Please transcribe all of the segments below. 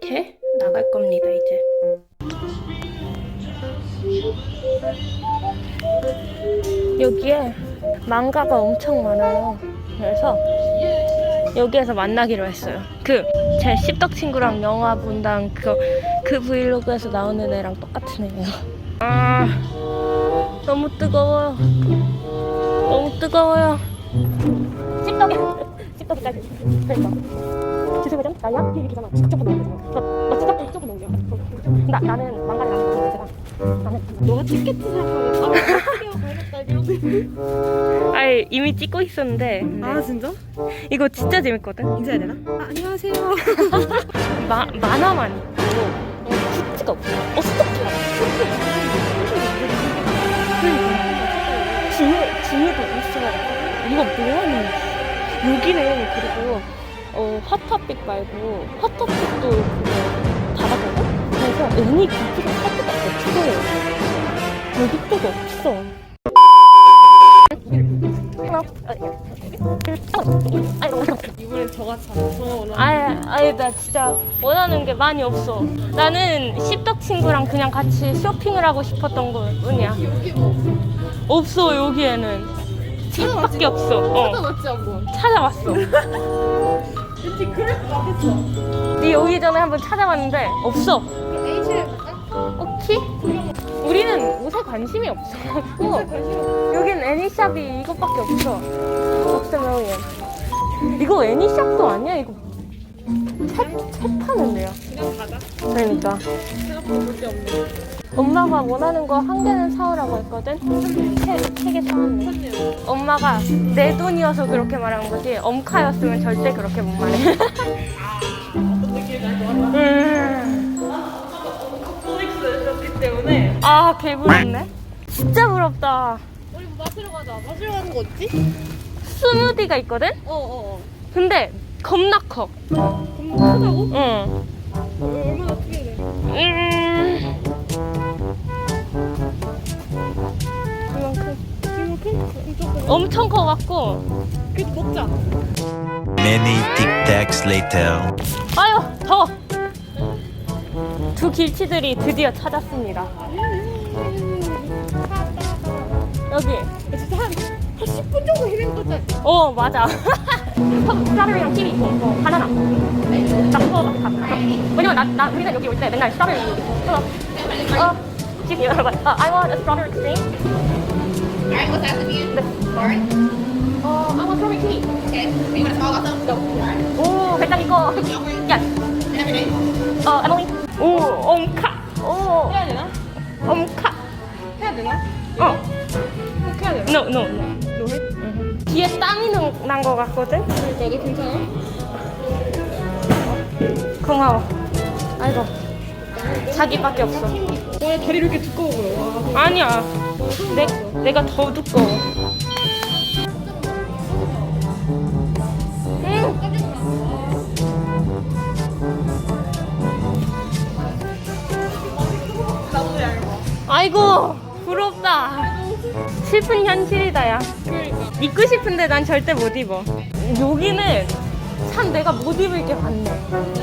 이렇게 나갈 겁니다 이제. 여기에 망가가 엄청 많아요. 그래서 여기에서 만나기로 했어요. 그 제 씹덕 친구랑 영화 본다는 그, 그 브이로그에서 나오는 애랑 똑같은 애예요. 아 너무 뜨거워요. 너무 뜨거워요. 씹덕이 씹덕이까지. 그러니까. 주세회전 나야 이렇게잖아. 직접 넣는 거잖아. 직접 직접 넣는 거야. 나 나는 망가를 안 먹는 제가 나는 너가 티켓트 생각하고 아, 이미 찍고 있었는데 아 진짜? 이거 진짜 재밌거든. 인사해야 되나? 아, 안녕하세요. 마, 만화만 굿즈가 없어. 어떻게 뒤에 뒤에도 있어요. 이거 뭐하는? 여기는 그리고 어 핫토픽 말고 핫토픽도 그거 닫았거든. 그래서 애니 굿즈가 살 데가 없어요. 여기 쪽에 없어. 이번엔 저가 참 아예, 나 진짜 원하는 게 많이 없어. 나는 씹덕 친구랑 그냥 같이 쇼핑을 하고 싶었던 것 뿐이야. 여기 뭐 없어, 여기에는. 책밖에 없어. 어, 찾아봤지 한번. 찾아봤어. 왠지 그럴 것 같았어. 네 오기 전에 한번 찾아봤는데, 없어. H를 갈까? 오케이? 우리는 옷에 관심이 없어갖고, 관심 없어. 여긴 애니샵이 이것밖에 없어. 없으면 얘. 이거 애니샵도 아니야, 이거. 파는데요. 그냥 가자. 그러니까. 생각보다 볼게 없네. 엄마가 원하는 거 한 개는 사오라고 했거든? 세, 세개 사왔네. 샀네요. 엄마가 내 돈이어서 그렇게 말하는 거지, 엄카였으면 절대 그렇게 못 말해. 어떤 같아? 음. 때문에. 아, 개 부럽네. 진짜 부럽다. 우리 뭐 마시러 가자. 마시러 가는 거 어딨지? 스무디가 있거든? 어어어. 근데 겁나 커. 크다고? 응. 얼마나 크게 돼? 음. 이만큼. 이만큼? 조금. 엄청 커갖고. 그래도 먹자. Many tic tacs later. 아유, 더워. 두 길치들이 드디어 찾았습니다. 여기. 진짜 한, 한 10분 정도 헤맨 거지? 어, 맞아. 스트로베리랑 키위 있고, 어, 바나나. 나 그거 막 다. 왜냐면 나, 나, 우리는 여기 올 때 맨날 스트로베리. 어, 어, excuse me, 여러분. 어, I want a strawberry extreme. Alright, what's that again? 네. Alright. 어, I want strawberry kiwi. Okay. You want a small also? No. Alright. 오, 배짱 있고. Yes. And every day. 어, 에밀리. 오, 엄카. 오, 해야 되나? 엄카. 해야 되나? 어, 꼭 해야 되나? no, no, no. 너 해? 뒤에 땀이 난거 같거든? 너도 괜찮아? 고마워. 아이고. 자기밖에 없어. 원래 다리 이렇게 두꺼워 보여. 와. 아니야. 내, 내가 더 두꺼워. 아이고, 부럽다. 슬픈 현실이다, 야. 입고 싶은데 난 절대 못 입어. 여기는 참 내가 못 입을 게 많네.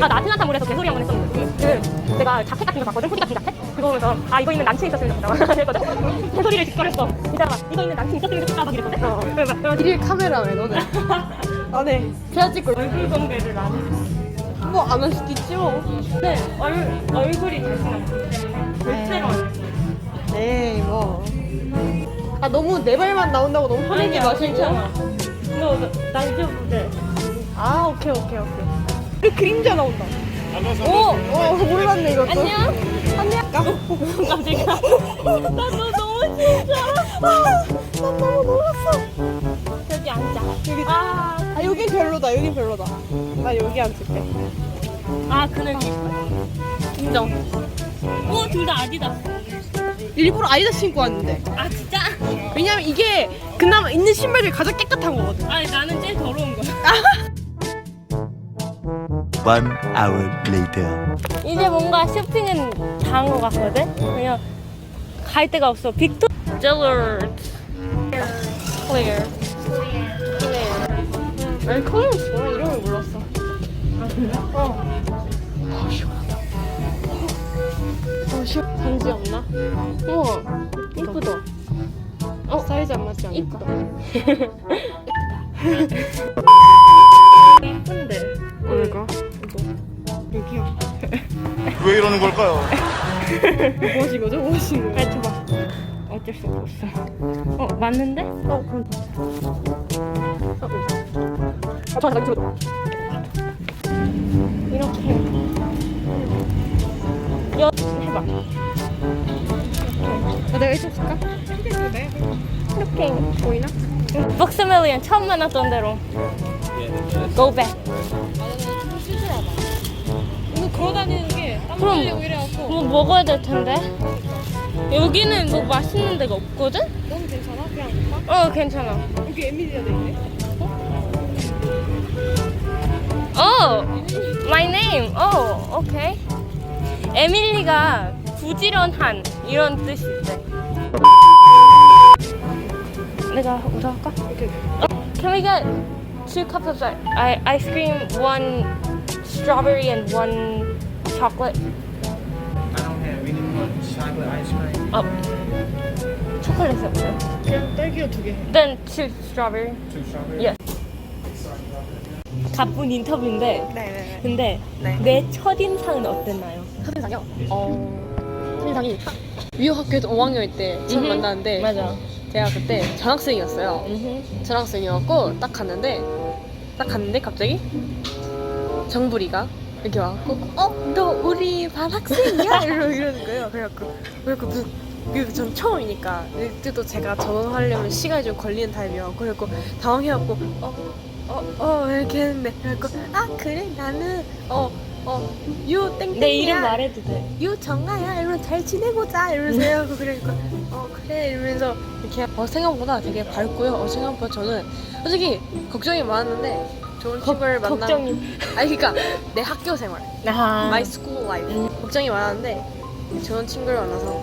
아, 나 아틀란타몰에서 개소리 한 번 했었는데. 그, 내가 자켓 같은 거 봤거든? 후디 같은 자켓? 그거 보면서, 아, 이거 입는 남친 있었으면 좋겠다. 그랬거든? 개소리를 직설했어. 이따가, 이거 입는 남친 있었으면 좋겠다. 막 이랬거든? 어, 그래서, 일일 카메라맨 너네. 안해. 제가 찍고 얼굴 공개를 안 해. 뭐안 할 수도 있지 뭐. 근데 얼, 얼굴이 잘생겼어. 절대로 안 해. 에이 뭐. 아 너무 내 발만 나온다고 너무 화내지 아니야, 마시고. 괜찮아. 너, 너, 나 잊어보래. 아 오케이 오케이 오케이. 우리 그림자 나온다. 오, 어 몰랐네 이것도. 안녕? 안녕? 까먹고. 깜짝이야. 나너 너무 진짜. 난 너무 놀랐어. 여기 앉아. 여기. 아, 아 여긴 별로다. 여긴 별로다. 나 여기 앉을게. 아 그늘기. 인정. 오, 둘 다 아디다. 일부러 아이다스 신고 왔는데. 아 진짜? 왜냐면 이게 그나마 있는 신발 중에 가장 깨끗한 거거든. 아니 나는 제일 더러운 거야. One hour later. 이제 뭔가 쇼핑은 다 한 것 같거든? 그냥 갈 데가 없어. 빅토 딜러드 클리어 클리어 아니 반지 없나? 우와 이쁘다 어 사이즈 안 맞지 않을까? 이쁜데 뭘까? 여기요. 왜 이러는 걸까요? 뭐 하신 거죠? 뭐 하신 거예요? 빨리 줘봐 어쩔 수 없어 어 맞는데? 어 그럼 줘. 이렇게 여 해봐 아, 내가 이쪽 줄까? 이렇게 보이나? 박스멜리언 처음 만났던 대로 Go back 오늘 걸어 다니는 게땀 그럼 흘리고 이래갖고 뭐 먹어야 될 텐데 여기는 뭐 맛있는 데가 없거든? 너무 괜찮아? 그냥? 어 괜찮아 여기 에밀리가 돼 있네. 어 my name 어 오케이 에밀리가 부지런한 이런 뜻이 있대 내가 우선 할까? 어, Can we get two cups of i- ice cream, one strawberry and one chocolate? I don't have anyone chocolate ice cream. 어 초콜릿이 없어요. 그냥 딸기가 두 개. Then two strawberry. Two strawberry. Yes. 가쁜 인터뷰인데 네네네. 근데 네. 내 첫인상은 어땠나요? 첫인상이요? 어, 첫인상이 미국 학교에서 5학년일 때 처음 음흠. 만났는데 맞아. 제가 그때 전학생이었어요. 음흠. 전학생이었고 딱 갔는데 딱 갔는데 갑자기 정부리가 이렇게 와갖고 어 너 우리 반 학생이야 이러 이러는 거예요. 그래갖고 그래갖고 무슨 그전 처음이니까 그때도 제가 적응하려면 시간이 좀 걸리는 타입이요. 그래갖고 당황해갖고 어 어 어 이렇게 했는데? 그래갖고 아 그래? 나는 어 어 유 땡땡이야. 내 이름 말해도 돼. 유 정아야. 이러면 잘 지내보자. 이러면서 해갖고 그러니까 어 그래? 이러면서 이렇게 어 생각보다 되게 밝고요. 어 생각보다 저는 솔직히 걱정이 많았는데 좋은 친구를 만나 걱정이. 아니 그러니까 내 학교 생활. 아, my school life. 음. 걱정이 많았는데 좋은 친구를 만나서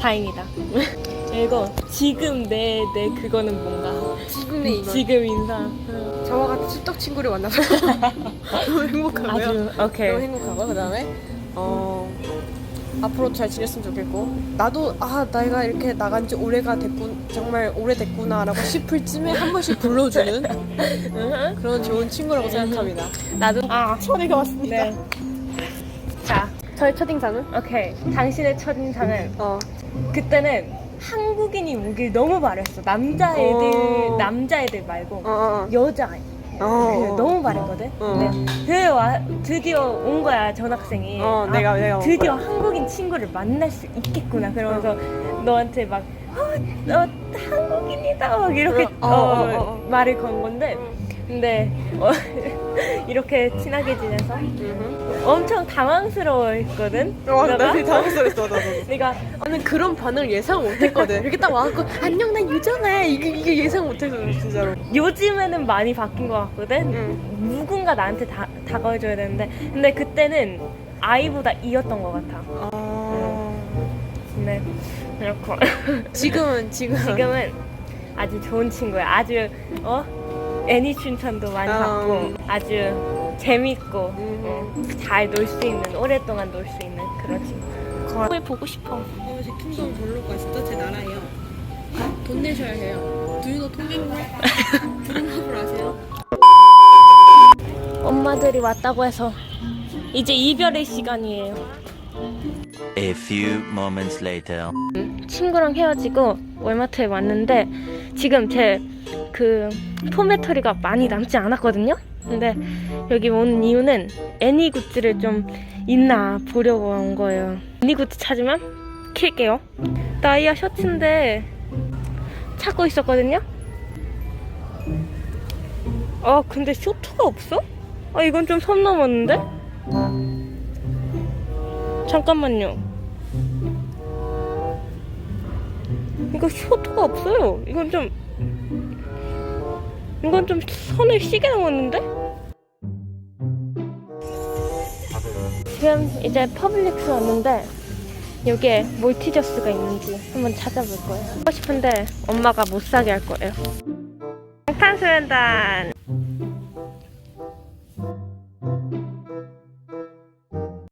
다행이다. 이거 지금 내 내 그거는 뭔가 지금의 이거 지금 인사. 저와 같은 습덕 친구를 만나서 너무 행복하고요 아주 오케이. 너무 행복하고 그다음에 어 앞으로 잘 지냈으면 좋겠고 나도 아 내가 이렇게 나간 지 오래가 됐군 정말 오래됐구나라고 싶을 쯤에 한 번씩 불러주는. 그런 좋은 친구라고 생각합니다. 나도 아 천이가 왔습니다. 네. 자, 저의 첫 인상은 오케이. 당신의 첫 인상은 어 그때는 한국인이 오길 너무 바랬어. 남자애들 어. 남자애들 말고 어, 여자. 어, 어. 그 너무 바랬거든. 어. 근데 드디어, 와, 드디어 온 거야 전학생이. 어, 아, 내가- 내가 온 드디어 거야. 한국인 친구를 만날 수 있겠구나. 그러면서 너한테 막 어, 너 한국인이다 막 이렇게 어, 어, 어, 어, 어, 어. 말을 건 건데 근데 어, 이렇게 친하게 지내서 엄청 당황스러워했거든. 어, 나? 되게 당황스러웠어, 나도. 내가 나는 그런 반응을 예상 못했거든. 이렇게 딱 와갖고 안녕 나 유정아 이게 이게 예상 못했어 진짜로. 요즘에는 많이 바뀐 것 같거든. 응. 누군가 나한테 다, 다가와줘야 되는데 근데 그때는 아이보다 이였던 것 같아. 아 네 그렇고 지금은 지금 지금은 아주 좋은 친구야. 아주 어 애니 춘천도 많이 음. 받고 아주 재밌고 잘 놀 수 있는 오랫동안 놀 수 있는 그런 친구. 거울 보고 싶어. 어, 제 킹덤 별로가 진짜 제 나라예요. 돈 내셔야 해요. 두유도 통행로 부름합을 아세요? 엄마들이 왔다고 해서 이제 이별의 시간이에요. A few moments later. 친구랑 헤어지고 월마트에 왔는데 지금 제 그 포메터리가 많이 남지 않았거든요. 근데 여기 온 이유는 애니 굿즈를 좀 있나 보려고 온 거예요. 애니 굿즈 찾으면 킬게요. 나이아 셔츠인데 찾고 있었거든요. 아 근데 쇼트가 없어? 아 이건 좀 선 넘었는데? 잠깐만요. 이거 쇼트가 없어요. 이건 좀 이건 좀 선을 시게 넘었는데? 지금 이제 퍼블릭스 왔는데 여기에 몰티저스가 있는지 한번 찾아볼 거예요. 하고 싶은데 엄마가 못 사게 할 거예요. 방탄소년단